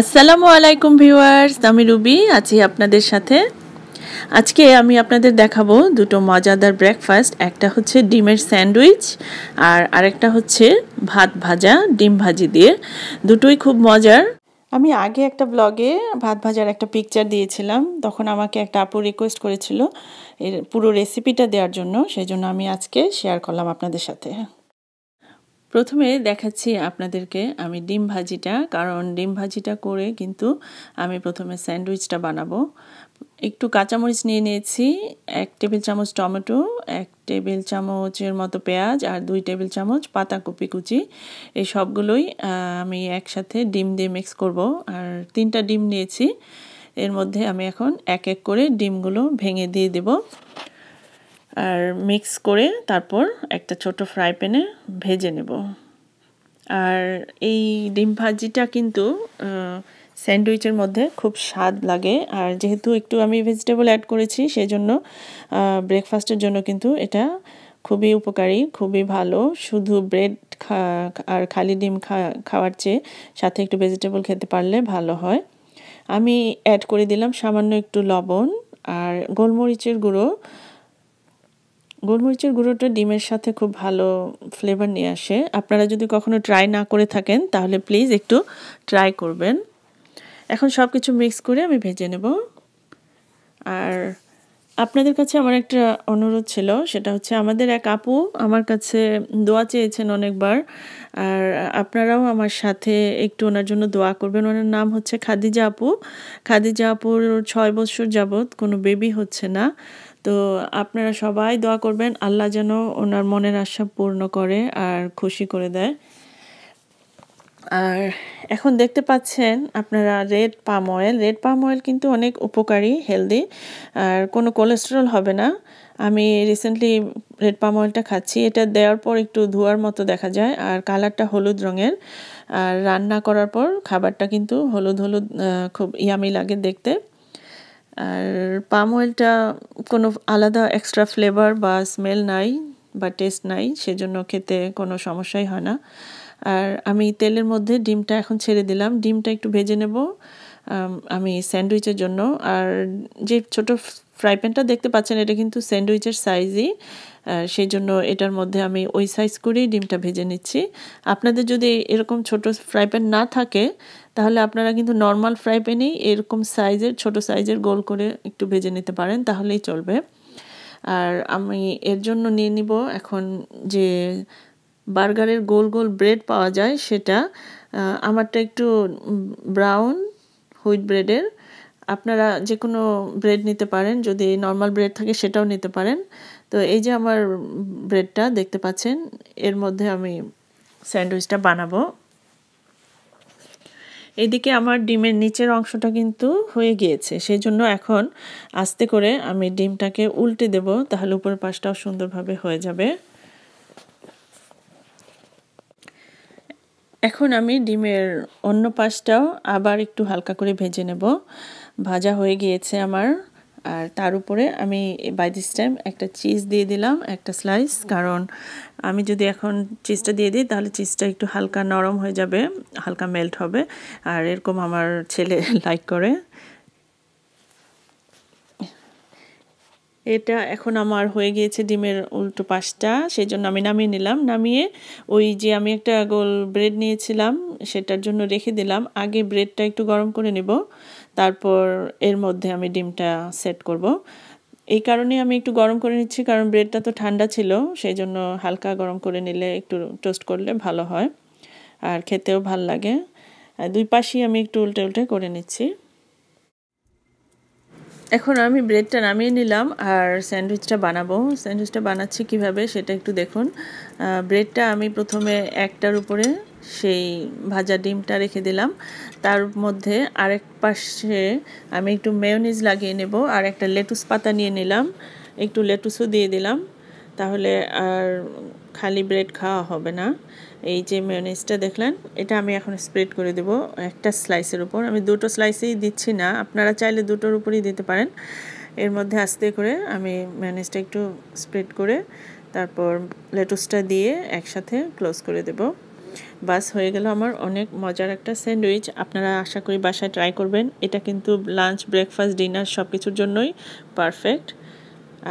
আসসালামু আলাইকুম ভিউয়ার্স, আমি রুবি, আছি আপনাদের সাথে। আজকে আমি আপনাদের দেখাবো দুটো মজাদার ব্রেকফাস্ট একটা হচ্ছে ডিমের স্যান্ডউইচ আর আরেকটা হচ্ছে ভাত ভাজা, ডিম ভাজি দিয়ে। দুটোই খুব মজার। আমি আগে একটা ব্লগে ভাত ভাজার একটা পিকচার দিয়েছিলাম, তখন আমাকে একটা আপু রিকোয়েস্ট করেছিল এর পুরো রেসিপিটা দেওয়ার জন্য, সেই জন্য আমি আজকে শেয়ার করলাম আপনাদের সাথে। প্রথমে দেখাচ্ছি আপনাদেরকে আমি ডিম ভাজিটা, কারণ ডিম ভাজিটা করে কিন্তু আমি প্রথমে স্যান্ডউইচটা বানাবো। একটু কাঁচামরিচ নিয়ে নিয়েছি, এক টেবিল চামচ টমেটো, এক টেবিল চামচের মতো পেঁয়াজ আর দুই টেবিল চামচ পাতাকপি কুচি। এই সবগুলোই আমি একসাথে ডিম দিয়ে মিক্স করব। আর তিনটা ডিম নিয়েছি, এর মধ্যে আমি এখন এক এক করে ডিমগুলো ভেঙে দিয়ে দেব। আর মিক্স করে তারপর একটা ছোট ফ্রাই প্যানে ভেজে নেব। আর এই ডিম ভাজিটা কিন্তু স্যান্ডউইচের মধ্যে খুব স্বাদ লাগে। আর যেহেতু একটু আমি ভেজিটেবল অ্যাড করেছি, সেজন্য ব্রেকফাস্টের জন্য কিন্তু এটা খুবই উপকারী, খুবই ভালো। শুধু ব্রেড আর খালি ডিম খাওয়ার চেয়ে সাথে একটু ভেজিটেবল খেতে পারলে ভালো হয়। আমি অ্যাড করে দিলাম সামান্য একটু লবণ আর গোলমরিচের গুঁড়ো। গোলমরিচের গুঁড়োটা ডিমের সাথে খুব ভালো ফ্লেভার নিয়ে আসে। আপনারা যদি কখনো ট্রাই না করে থাকেন, তাহলে প্লিজ একটু ট্রাই করবেন। এখন সব কিছু মিক্স করে আমি ভেজে নেব। আর আপনাদের কাছে আমার একটা অনুরোধ ছিল, সেটা হচ্ছে আমাদের এক আপু আমার কাছে দোয়া চেয়েছেন অনেকবার। আর আপনারাও আমার সাথে একটু ওনার জন্য দোয়া করবেন। ওনার নাম হচ্ছে খাদিজা আপু। খাদিজা আপুর ছয় বছর যাবৎ কোনো বেবি হচ্ছে না। তো আপনারা সবাই দোয়া করবেন, আল্লাহ যেন ওনার মনের আশা পূর্ণ করে আর খুশি করে দেয়। আর এখন দেখতে পাচ্ছেন আপনারা red palm oil red palm oil কিন্তু অনেক উপকারী হেলদি আর কোনো কোলেস্টেরল হবে না। আমি রিসেন্টলি রেড পাম অয়েলটা খাচ্ছি, এটা দেওয়ার পর একটু ধোয়ার মতো দেখা যায়, আর কালারটা হলুদ রঙের। আর রান্না করার পর খাবারটা কিন্তু হলুদ হলুদ খুব ইয়ামি লাগে দেখতে। আর পাম অয়েলটা কোনো আলাদা এক্সট্রা ফ্লেভার বা স্মেল নাই বা টেস্ট নাই, সেজন্য খেতে কোনো সমস্যাই হয় না। আর আমি তেলের মধ্যে ডিমটা এখন ছেড়ে দিলাম। ডিমটা একটু ভেজে নেব। আমি স্যান্ডউইচের জন্য। আর যে ছোট ফ্রাই প্যানটা দেখতে পাচ্ছেন, এটা কিন্তু স্যান্ডউইচের সাইজই। সেই জন্য এটার মধ্যে আমি ওই সাইজ করেই ডিমটা ভেজে নিচ্ছি। আপনাদের যদি এরকম ছোট ফ্রাই প্যান না থাকে, তাহলে আপনারা কিন্তু নর্মাল ফ্রাই প্যানেই এরকম সাইজের, ছোট সাইজের গোল করে একটু ভেজে নিতে পারেন, তাহলেই চলবে। আর আমি এর জন্য নিয়ে নিব এখন যে বার্গারের গোল গোল ব্রেড পাওয়া যায়, সেটা। আমারটা একটু ব্রাউন হুইট ব্রেডের। আপনারা যে কোনো ব্রেড নিতে পারেন, যদি নর্মাল ব্রেড থাকে সেটাও নিতে পারেন। তো এই যে আমার ব্রেডটা দেখতে পাচ্ছেন, এর মধ্যে আমি স্যান্ডউইচটা বানাবো। এদিকে আমার ডিমের নিচের অংশটা কিন্তু হয়ে গিয়েছে সেই জন্য এখন আস্তে করে আমি ডিমটাকে উল্টে দেব, তাহলে উপর পাশটাও সুন্দরভাবে হয়ে যাবে। এখন আমি ডিমের অন্য পাশটাও আবার একটু হালকা করে ভেজে নেব। ভাজা হয়ে গিয়েছে আমার। আর তার উপরে আমি বাই দিস টাইম একটা চিজ দিয়ে দিলাম, একটা স্লাইস কারণ আমি যদি এখন চিজটা দিয়ে দিই, তাহলে চিজটা একটু হালকা নরম হয়ে যাবে, হালকা মেল্ট হবে। আর এরকম আমার ছেলে লাইক করে। এটা এখন আমার হয়ে গিয়েছে ডিমের উল্টো পাশটা সেই জন্য আমি নামিয়ে নিলাম। নামিয়ে ওই যে আমি একটা গোল ব্রেড নিয়েছিলাম, সেটার জন্য রেখে দিলাম। আগে ব্রেডটা একটু গরম করে নেব, তারপর এর মধ্যে আমি ডিমটা সেট করব। এই কারণে আমি একটু গরম করে নিচ্ছি, কারণ ব্রেডটা তো ঠান্ডা ছিল সেই জন্য হালকা গরম করে নিলে একটু টোস্ট করলে ভালো হয়, আর খেতেও ভালো লাগে। দুই পাশেই আমি একটু উল্টে উল্টে করে নিচ্ছি। এখন আমি ব্রেডটা নামিয়ে নিলাম আর স্যান্ডউইচটা বানাবো। স্যান্ডউইচটা বানাচ্ছি কীভাবে সেটা একটু দেখুন। ব্রেডটা আমি প্রথমে একটার উপরে সেই ভাজা ডিমটা রেখে দিলাম। তার মধ্যে আরেক পাশে আমি একটু মেয়নিজ লাগিয়ে নেব আর একটা লেটুস পাতা নিয়ে নিলাম। একটু লেটুসও দিয়ে দিলাম। তাহলে আর খালি ব্রেড খাওয়া হবে না। এই যে মেয়নিজটা দেখলেন, এটা আমি এখন স্প্রেড করে দেব একটা স্লাইসের উপর। আমি দুটো স্লাইসেই দিচ্ছি না, আপনারা চাইলে দুটোর উপরেই দিতে পারেন। এর মধ্যে আস্তে করে আমি মেয়নিজটা একটু স্প্রেড করে তারপর লেটুসটা দিয়ে একসাথে ক্লোজ করে দেব। বাস, হয়ে গেল আমার অনেক মজার একটা স্যান্ডউইচ। আপনারা আশা করি বাসায় ট্রাই করবেন। এটা কিন্তু লাঞ্চ ব্রেকফাস্ট ডিনার সব কিছুর জন্যই পারফেক্ট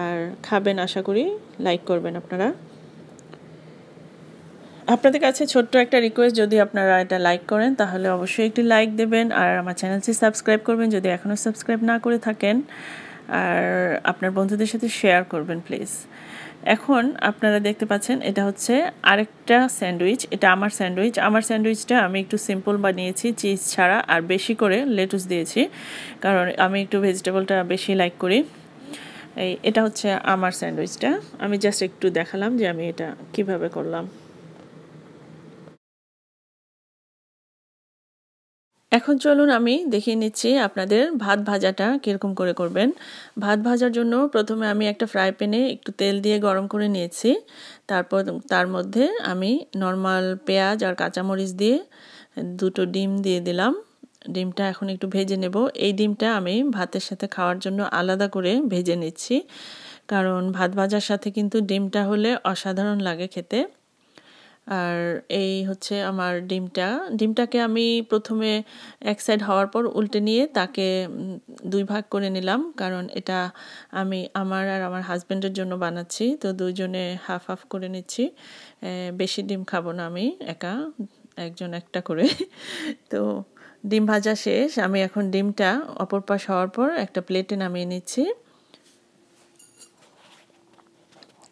আর খাবেন আশা করি লাইক করবেন আপনারা। আপনাদের কাছে ছোট্ট একটা রিকোয়েস্ট যদি আপনারা এটা লাইক করেন, তাহলে অবশ্যই একটি লাইক দেবেন। আর আমার চ্যানেলটি সাবস্ক্রাইব করবেন, যদি এখনও সাবস্ক্রাইব না করে থাকেন, আর আপনার বন্ধুদের সাথে শেয়ার করবেন প্লিজ এখন আপনারা দেখতে পাচ্ছেন, এটা হচ্ছে আরেকটা স্যান্ডউইচ, এটা আমার স্যান্ডউইচ। আমার স্যান্ডউইচটা আমি একটু সিম্পল বানিয়েছি চিজ ছাড়া, আর বেশি করে লেটুস দিয়েছি, কারণ আমি একটু ভেজিটেবলটা বেশি লাইক করি। এই, এটা হচ্ছে আমার স্যান্ডউইচটা। আমি জাস্ট একটু দেখালাম যে আমি এটা কীভাবে করলাম। এখন চলুন আমি দেখিয়ে নিচ্ছি আপনাদের ভাত ভাজাটা কীরকম করে করবেন। ভাত ভাজার জন্য প্রথমে আমি একটা ফ্রাই প্যানে একটু তেল দিয়ে গরম করে নিয়েছি। তারপর তার মধ্যে আমি নর্মাল পেঁয়াজ আর কাঁচামরিচ দিয়ে দুটো ডিম দিয়ে দিলাম। ডিমটা এখন একটু ভেজে নেব। এই ডিমটা আমি ভাতের সাথে খাওয়ার জন্য আলাদা করে ভেজে নিচ্ছি। কারণ ভাত ভাজার সাথে কিন্তু ডিমটা হলে অসাধারণ লাগে খেতে। আর এই হচ্ছে আমার ডিমটা। ডিমটাকে আমি প্রথমে এক সাইড হওয়ার পর উল্টে নিয়ে তাকে দুই ভাগ করে নিলাম। কারণ এটা আমি আমার আর আমার হাজব্যান্ডের জন্য বানাচ্ছি, তো দুইজনে হাফ হাফ করে নিচ্ছি। বেশি ডিম খাব না আমি, একা, একজন একটা করে। তো ডিম ভাজা শেষ। আমি এখন ডিমটা অপর পাশ হওয়ার পর একটা প্লেটে নামিয়ে নিচ্ছি।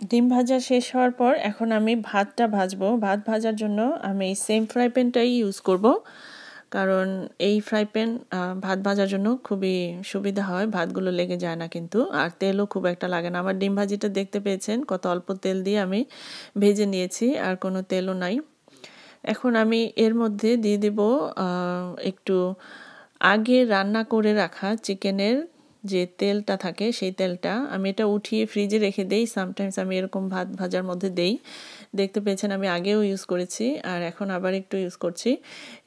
ডিম ভাজা শেষ হওয়ার পর এখন আমি ভাতটা ভাজবো। ভাত ভাজার জন্য আমি সেম ফ্রাই প্যানটাই ইউজ করব। কারণ এই ফ্রাই প্যান ভাত ভাজার জন্য খুবই সুবিধা হয়। ভাতগুলো লেগে যায় না কিন্তু, আর তেলও খুব একটা লাগে না। আমার ডিম ভাজিটা দেখতে পেয়েছেন, কত অল্প তেল দিয়ে আমি ভেজে নিয়েছি, আর কোনো তেলও নাই। এখন আমি এর মধ্যে দিয়ে দেব একটু আগে রান্না করে রাখা চিকেনের যে তেলটা থাকে সেই তেলটা আমি এটা উঠিয়ে ফ্রিজে রেখে দেই। সামটাইমস আমি এরকম ভাত ভাজার মধ্যে দেই। দেখতে পেয়েছেন আমি আগেও ইউজ করেছি আর এখন আবার একটু ইউজ করছি।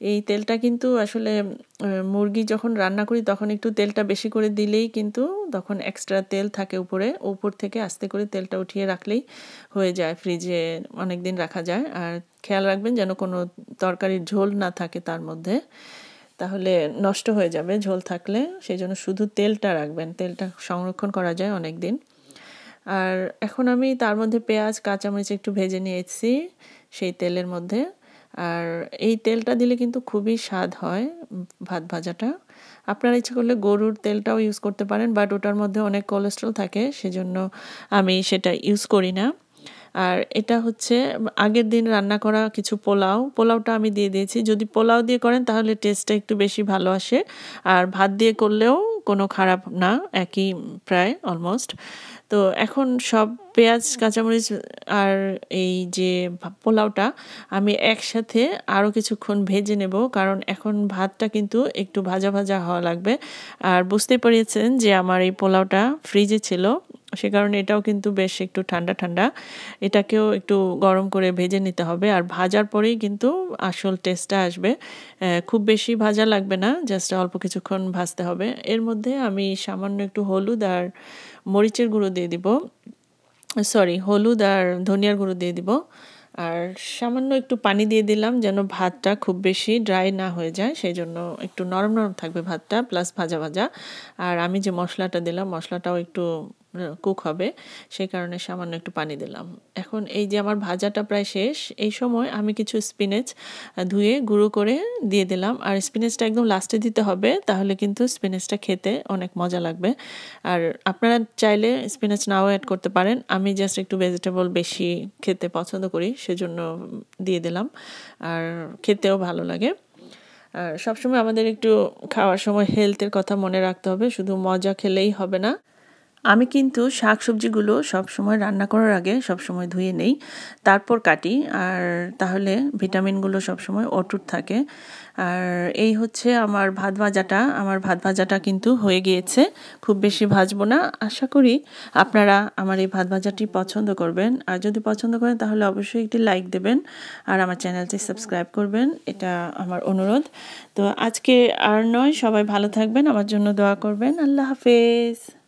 এই তেলটা কিন্তু আসলে মুরগি যখন রান্না করি তখন একটু তেলটা বেশি করে দিলেই কিন্তু তখন এক্সট্রা তেল থাকে উপরে। উপর থেকে আস্তে করে তেলটা উঠিয়ে রাখলেই হয়ে যায়, ফ্রিজে অনেক দিন রাখা যায়। আর খেয়াল রাখবেন যেন কোনো তরকারির ঝোল না থাকে তার মধ্যে। তাহলে নষ্ট হয়ে যাবে ঝোল থাকলে সেই জন্য শুধু তেলটা রাখবেন। তেলটা সংরক্ষণ করা যায় অনেক দিন আর এখন আমি তার মধ্যে পেঁয়াজ, কাঁচামরিচ একটু ভেজে নিয়েছি সেই তেলের মধ্যে। আর এই তেলটা দিলে কিন্তু খুবই স্বাদ হয় ভাত ভাজাটা। আপনারা ইচ্ছে করলে গরুর তেলটাও ইউজ করতে পারেন বাট ওটার মধ্যে অনেক কোলেস্ট্রল থাকে, সেজন্য আমি সেটা ইউজ করি না। আর এটা হচ্ছে, আগের দিন রান্না করা কিছু পোলাও, পোলাওটা আমি দিয়ে দিয়েছি। যদি পোলাও দিয়ে করেন তাহলে টেস্টটা একটু বেশি ভালো আসে। আর ভাত দিয়ে করলেও কোনো খারাপ না, একই প্রায় অলমোস্ট তো এখন সব পেঁয়াজ, কাঁচামরিচ আর এই যে পোলাওটা আমি একসাথে আরও কিছুক্ষণ ভেজে নেব, কারণ এখন ভাতটা কিন্তু একটু ভাজা ভাজা হওয়া লাগবে। আর বুঝতে পেরেছেন যে আমার এই পোলাওটা ফ্রিজে ছিল। সে কারণে এটাও কিন্তু বেশ একটু ঠান্ডা ঠান্ডা। এটাকেও একটু গরম করে ভেজে নিতে হবে। আর ভাজার পরেই কিন্তু আসল টেস্টটা আসবে। খুব বেশি ভাজা লাগবে না জাস্ট অল্প কিছুক্ষণ ভাজতে হবে। এর মধ্যে আমি সামান্য একটু হলুদ আর মরিচের গুঁড়ো দিয়ে দিব। সরি হলুদ আর ধনিয়ার গুঁড়ো দিয়ে দিব। আর সামান্য একটু পানি দিয়ে দিলাম যেন ভাতটা খুব বেশি ড্রাই না হয়ে যায়। সেই জন্য একটু নরম নরম থাকবে ভাতটা প্লাস ভাজা ভাজা। আর আমি যে মশলাটা দিলাম, মশলাটাও একটু কুক হবে, সেই কারণে সামান্য একটু পানি দিলাম। এখন এই যে আমার ভাজাটা প্রায় শেষ, এই সময় আমি কিছু স্পিনেচ ধুয়ে গুঁড়ো করে দিয়ে দিলাম। আর স্পিনেচটা একদম লাস্টে দিতে হবে, তাহলে কিন্তু স্পিনেচটা খেতে অনেক মজা লাগবে। আর আপনারা চাইলে স্পিনেচ নাও অ্যাড করতে পারেন। আমি জাস্ট একটু ভেজিটেবল বেশি খেতে পছন্দ করি, সেজন্য দিয়ে দিলাম। আর খেতেও ভালো লাগে। আর সবসময় আমাদের একটু খাওয়ার সময় হেলথের কথা মনে রাখতে হবে, শুধু মজা খেলেই হবে না। আমি কিন্তু শাক সবজিগুলো সবসময় রান্না করার আগে সবসময় ধুয়ে নেই, তারপর কাটি। আর তাহলে ভিটামিনগুলো সবসময় অটুট থাকে। আর এই হচ্ছে আমার ভাত ভাজাটা। আমার ভাত ভাজাটা কিন্তু হয়ে গিয়েছে। খুব বেশি ভাজবো না। আশা করি আপনারা আমার এই ভাত ভাজাটি পছন্দ করবেন। আর যদি পছন্দ করেন, তাহলে অবশ্যই একটি লাইক দেবেন। আর আমার চ্যানেলটি সাবস্ক্রাইব করবেন। এটা আমার অনুরোধ। তো আজকে আর নয়। সবাই ভালো থাকবেন। আমার জন্য দোয়া করবেন। আল্লাহ হাফেজ।